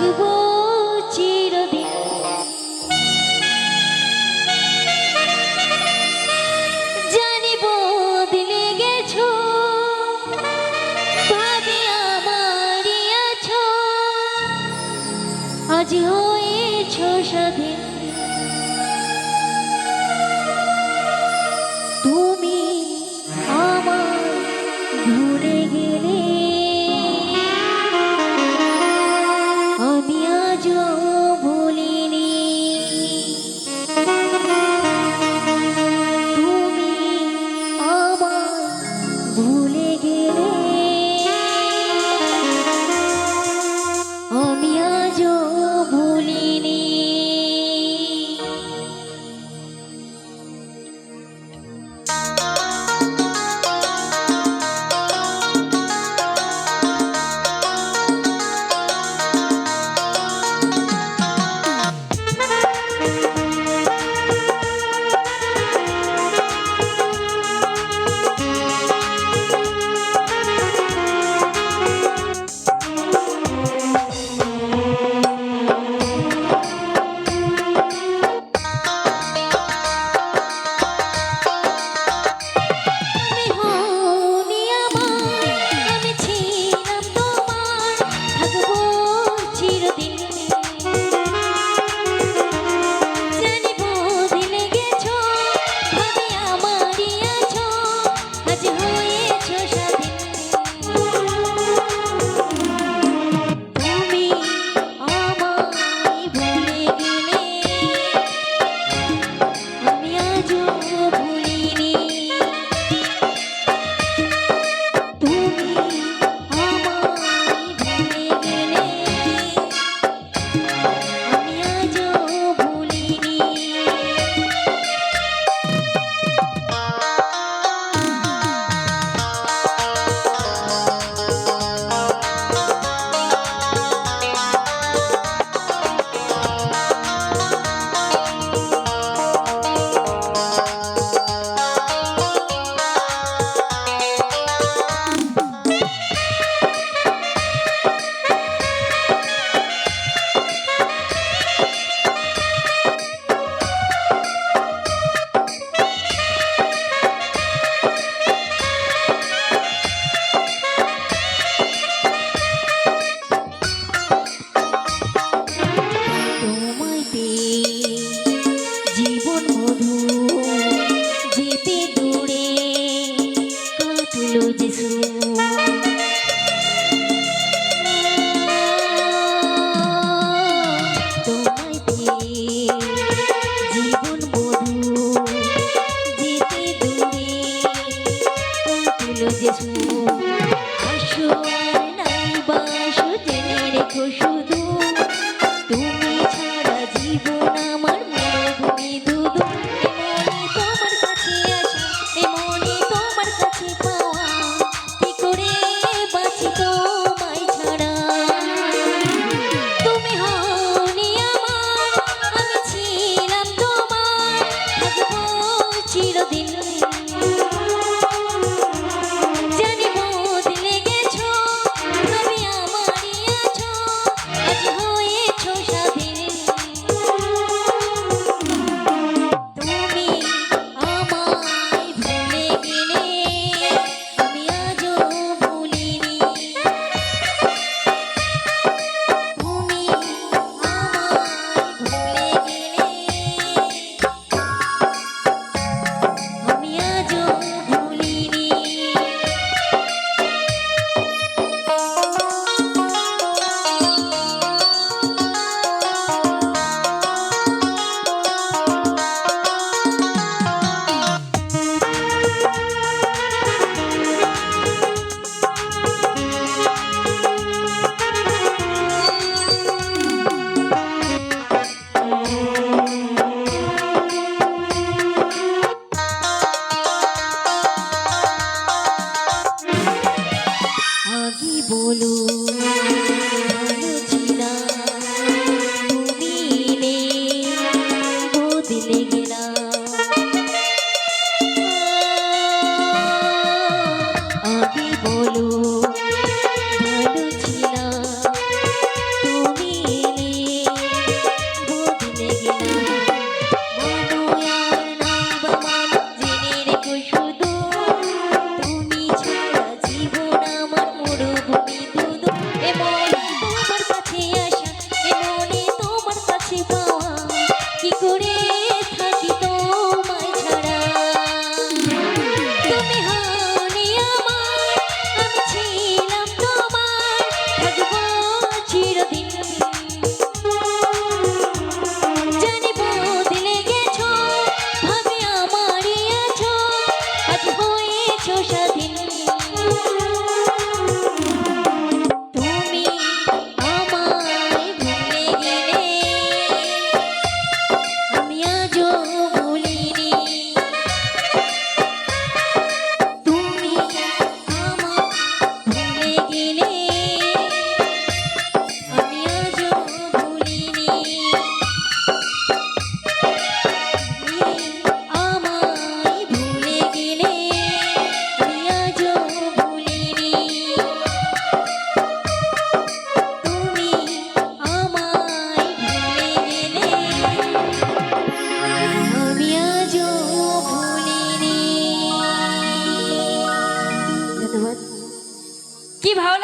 থাকব চিরদিন। জানি বদলে গেছো ভাবি আমারই আছো। আজ হোক ভুলে গেলে মধু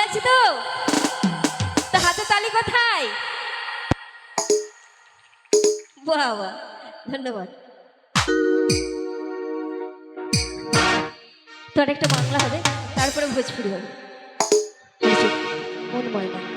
আছে তো? তা হাতে তালি কোথায়? বাবা, ধন্যবাদ। তো একটা বাংলা হবে, তারপরে ভোজপুরি হবে। মন ময়না।